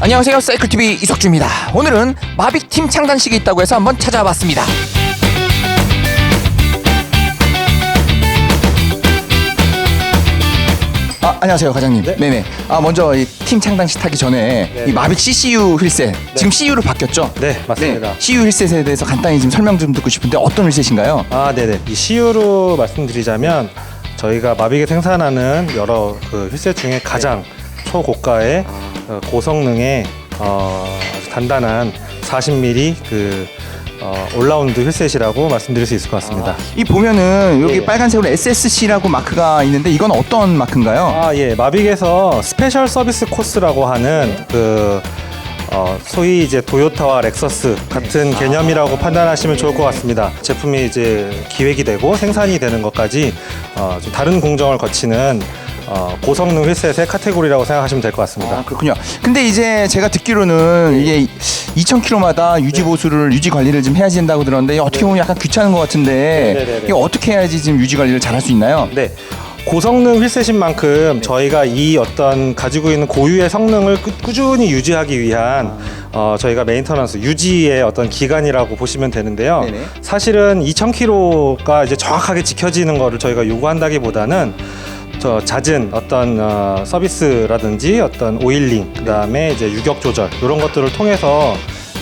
안녕하세요 사이클TV 이석주입니다 오늘은 마빅팀 창단식이 있다고 해서 한번 찾아봤습니다 아, 안녕하세요 과장님 네. 네아 먼저 이 팀 창단식 하기 전에 이 마빅 CCU 휠셋 지금 CU로 바뀌었죠? 네, 맞습니다. CU 휠셋에 대해서 간단히 좀 설명 좀 듣고 싶은데 어떤 휠셋인가요? 아, 네네. 이 CU로 말씀드리자면 저희가 마빅에 생산하는 여러 그 휠셋 중에 가장 초고가의 어, 고성능의 어, 아주 단단한 40mm 그 어, 올라운드 휠셋이라고 말씀드릴 수 있을 것 같습니다. 이 보면은 여기 네. 빨간색으로 SSC라고 마크가 있는데 이건 어떤 마크인가요? 아, 예. 마빅에서 스페셜 서비스 코스라고 하는 그 어, 소위 이제 도요타와 렉서스 같은 개념이라고 판단하시면 좋을 것 같습니다. 제품이 이제 기획이 되고 생산이 되는 것까지 어, 좀 다른 공정을 거치는 어, 고성능 휠셋의 카테고리라고 생각하시면 될 것 같습니다. 아, 그렇군요. 근데 이제 제가 듣기로는 이게 2,000km마다 유지 보수를 유지 관리를 좀 해야 된다고 들었는데 어떻게 보면 약간 귀찮은 것 같은데 네네 네. 이게 어떻게 해야지 지금 유지 관리를 잘 할 수 있나요? 네. 고성능 휠셋인 만큼 저희가 이 어떤 가지고 있는 고유의 성능을 꾸, 꾸준히 유지하기 위한 어, 저희가 메인터넌스 유지의 어떤 기간이라고 보시면 되는데요. 네네. 사실은 2,000km가 이제 정확하게 지켜지는 거를 저희가 요구한다기보다는 저 잦은 어떤 어, 서비스라든지 어떤 오일링 그다음에 이제 유격 조절 이런 것들을 통해서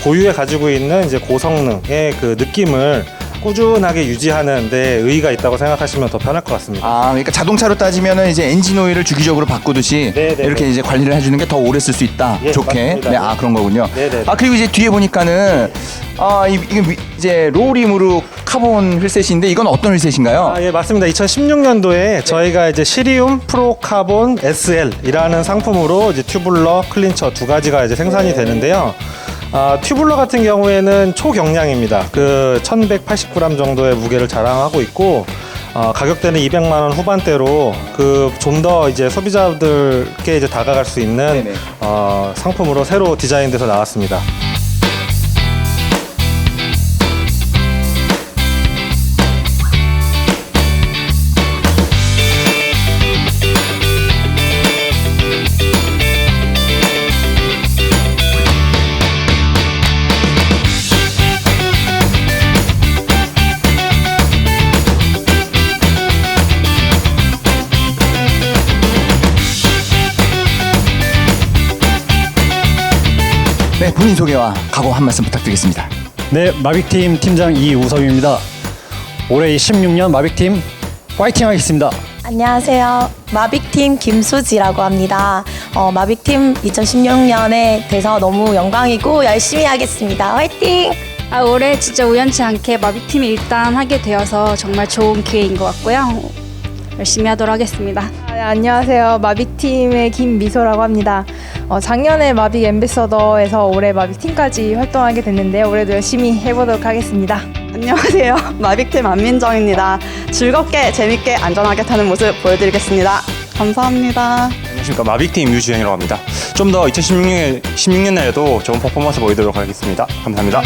고유에 가지고 있는 이제 고성능의 그 느낌을 꾸준하게 유지하는 데 의의가 있다고 생각하시면 더 편할 것 같습니다. 아, 그러니까 자동차로 따지면은 이제 엔진 오일을 주기적으로 바꾸듯이 네네네. 이렇게 이제 관리를 해주는 게 더 오래 쓸 수 있다. 예, 좋게. 맞습니다. 네, 아 그런 거군요. 네 네 네. 아 그리고 이제 뒤에 보니까는 아 이- 이게 위- 이제 로우림으로 카본 휠셋인데 이건 어떤 휠셋인가요? 아, 예, 맞습니다. 2016년도에 저희가 이제 시리움 프로 카본 SL이라는 상품으로 이제 튜블러, 클린처 두 가지가 이제 생산이 되는데요. 아, 튜블러 같은 경우에는 초경량입니다. 그 1180g 정도의 무게를 자랑하고 있고 어, 가격대는 200만 원 후반대로 그 좀 더 이제 소비자들께 이제 다가갈 수 있는 네네. 어, 상품으로 새로 디자인돼서 나왔습니다. 네, 본인 소개와 각오 한 말씀 부탁드리겠습니다. 네, 마빅팀 팀장 이우섭입니다. 올해 16년 마빅팀 파이팅 하겠습니다. 안녕하세요. 마빅팀 김수지라고 합니다. 어, 마빅팀 2016년에 돼서 너무 영광이고 열심히 하겠습니다. 화이팅! 아, 올해 진짜 우연치 않게 마비팀이 일단 하게 되어서 정말 좋은 기회인 것 같고요. 열심히 하도록 하겠습니다. 아, 네, 안녕하세요. 마빅팀의 김미소라고 합니다. 어, 작년에 마빅 앰베서더에서 올해 마빅 팀까지 활동하게 됐는데요. 올해도 열심히 해보도록 하겠습니다. 안녕하세요. 마빅팀 안민정입니다. 즐겁게, 재밌게, 안전하게 타는 모습 보여드리겠습니다. 감사합니다. 안녕하십니까 마빅팀 유주영이라고 합니다. 좀 더 2016년 16년 에도 좋은 퍼포먼스 보이도록 하겠습니다. 감사합니다.